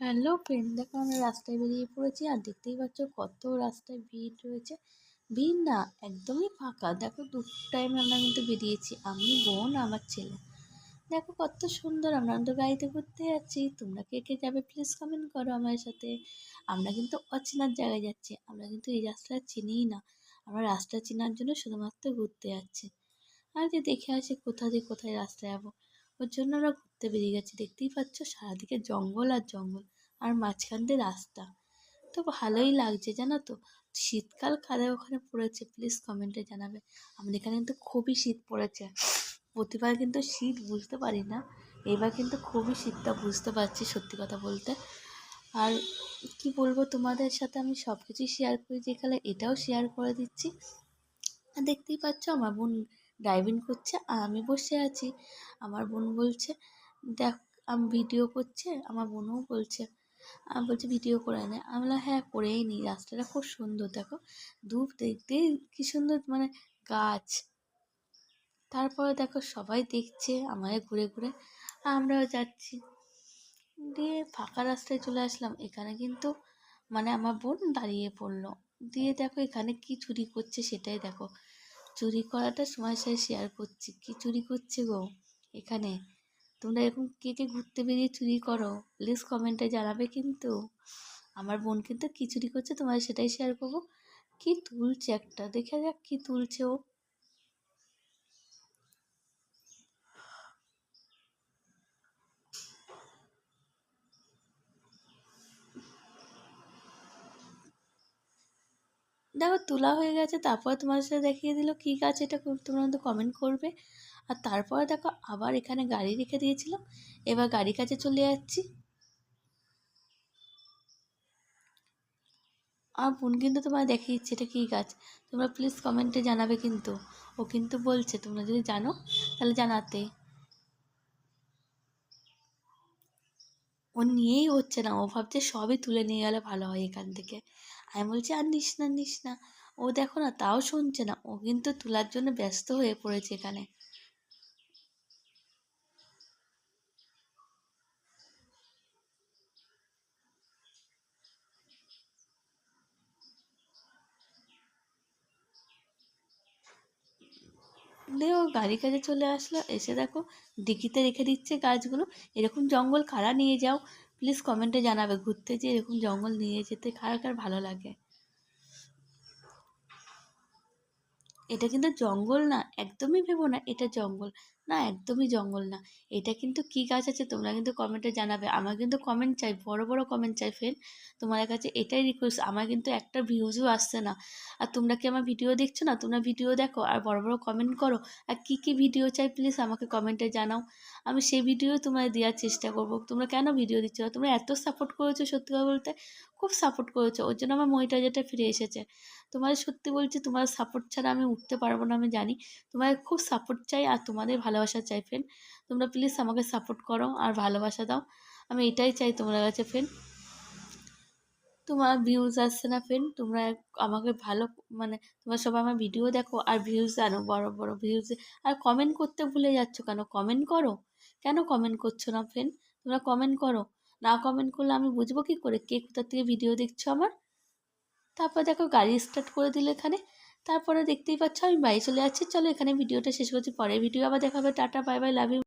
Hello friend দেখো আমরা রাস্তায় বেরিয়ে পড়েছি আর দেখতেই পাচ্ছ কত রাস্তায় ভিড় রয়েছে। ভিড় না একদমই ফাঁকা। দেখো দুপুর টাইমে আমরা কিন্তু বেরিয়েছি, আমি, বোন, আমার ছেলে। দেখো কত সুন্দর, আমরা তো গাড়িতে ঘুরতে যাচ্ছি। তোমরা কে কে যাবে প্লিজ কমেন্ট করো আমার সাথে। আমরা কিন্তু অচেনার জায়গায় যাচ্ছি, আমরা কিন্তু এই রাস্তাটা চিনিই না। আমরা রাস্তা চেনার জন্য শুধুমাত্র ঘুরতে যাচ্ছি। আর যে দেখে আসি কোথা দিয়ে কোথায় রাস্তা যাব। ওর জন্য আমরা ঘুরতে বেরিয়ে গেছি। দেখতেই পাচ্ছ সারাদিকে জঙ্গল আর জঙ্গল, আর মাঝখান দিয়ে রাস্তা। তো ভালোই লাগছে, জানো তো? শীতকাল কাদের ওখানে পড়েছে প্লিজ কমেন্টে জানাবে। আমাদের এখানে কিন্তু খুবই শীত পড়েছে। প্রতিবার কিন্তু শীত বুঝতে পারি না। এবার কিন্তু খুবই শীতটা বুঝতে পারছি সত্যি কথা বলতে। আর কি বলব তোমাদের সাথে, আমি সব কিছুই শেয়ার করি যেখানে এটাও শেয়ার করে দিচ্ছি। দেখতেই পাচ্ছ আমার বোন ড্রাইভিং করছে আর আমি বসে আছি। আমার বোন বলছে, দেখ, আমি ভিডিও করছে। আমার বোনও বলছে, আমি বলছি ভিডিও করে নে। আমি বললাম হ্যাঁ করেই নিই রাস্তাটা খুব সুন্দর, দেখো। দূর দেখতেই কী সুন্দর মানে গাছ। তারপরে দেখো, সবাই দেখছে আমায় ঘুরে ঘুরে। আমরাও যাচ্ছি। দিয়ে ফাঁকা রাস্তায় চলে আসলাম। এখানে কিন্তু মানে আমার বোন দাঁড়িয়ে পড়ল। দিয়ে দেখো, এখানে কি চুরি করছে সেটাই দেখো। চুরি করাটা সময় সাথে শেয়ার করছি। কি চুরি করছে গো? এখানে। তোমরা এরকম কে কে ঘুরতে বেরিয়ে চুরি করো? প্লিজ কমেন্টে জানাবে কিন্তু। আমার বোন কিন্তু কী চুরি করছে তোমার সেটাই শেয়ার করব। কি তুলছে একটা? দেখে যাক কি তুলছে ও। দেখো তোলা হয়ে গেছে, তারপরে তোমার সাথে দেখিয়ে দিল কী গাছ এটা তোমরা কিন্তু কমেন্ট করবে। আর তারপরে দেখো আবার এখানে গাড়ি রেখে দিয়েছিল এবার গাড়ি কাছে চলে যাচ্ছি। আমার বোন কিন্তু তোমার দেখিয়ে দিচ্ছে এটা কী গাছ, তোমরা প্লিজ কমেন্টে জানাবে কিন্তু। ও কিন্তু বলছে, তোমরা যদি জানো তাহলে জানাতে। ও নিয়েই হচ্ছে না। ও ভাবছে সবই তুলে নিয়ে গেলে ভালো হয় এখান থেকে। আমি বলছি, আর নিস না নিস না। ও দেখো না, তাও শুনছে না। ও কিন্তু তোলার জন্য ব্যস্ত হয়ে পড়েছে এখানে। দিয়ে ও গাড়ির কাছে চলে আসলো। এসে দেখো, ডিকিতে রেখে দিচ্ছে গাছগুলো। এরকম জঙ্গল কারা নিয়ে যাও। প্লিজ কমেন্টে জানাবে ঘুরতে যে এরকম জঙ্গল নিয়ে যেতে কার কার ভালো লাগে। এটা কিন্তু জঙ্গল না, একদমই ভেবো না, এটা জঙ্গল। না, একদমই জঙ্গল না। এটা কিন্তু কী গাছ আছে তোমরা কিন্তু কমেন্টে জানাবে। আমার কিন্তু কমেন্ট চাই, বড় বড় কমেন্ট চাই ফ্রেন্ড তোমাদের কাছে এটাই রিকোয়েস্ট আমার কিন্তু একটা ভিউজও আসছে না। আর তোমরা কি আমার ভিডিও দেখছ না? তোমরা ভিডিও দেখো আর বড় বড় কমেন্ট করো। আর কী কী ভিডিও চাই প্লিজ আমাকে কমেন্টে জানাও। আমি সেই ভিডিও তোমাদের দেওয়ার চেষ্টা করব। তোমরা কেন ভিডিও দিচ্ছ না? তোমরা এত সাপোর্ট করেছ সত্যি কথা বলতে, খুব সাপোর্ট করেছ। ওর জন্য আমার মনিটাইজারটা ফিরে এসেছে। তোমাদের সত্যি বলছি তোমার সাপোর্ট ছাড়া আমি উঠতে পারব না, আমি জানি। তোমাদের খুব সাপোর্ট চাই আর তোমাদের ভালোবাসা চাই ফ্রেন্ড তোমরা প্লিজ আমাকে সাপোর্ট করো আর ভালোবাসা দাও। আমি এটাই চাই তোমার কাছে ফ্রেন্ড তোমার ভিউজ আসছে না ফ্রেন্ড তোমরা আমাকে ভালো মানে তোমরা সবাই আমার ভিডিও দেখো আর ভিউজ আনো, বড় বড় ভিউজ আর কমেন্ট করতে ভুলে যাচ্ছ কেন? কমেন্ট করো। কেন কমেন্ট করছ না ফ্রেন্ড তোমরা কমেন্ট করো। না কমেন্ট করলে আমি বুঝব কী করে? কে কোথা থেকে ভিডিও দেখছ আমার? তারপর দেখো গাড়ি স্টার্ট করে দিল এখানে। তারপরে দেখতেই পাচ্ছ, আমি বাড়ি চলে যাচ্ছি। চলো এখানে ভিডিওটা শেষ করছি। পরের ভিডিও আবার দেখাবে। Tata, bye bye love you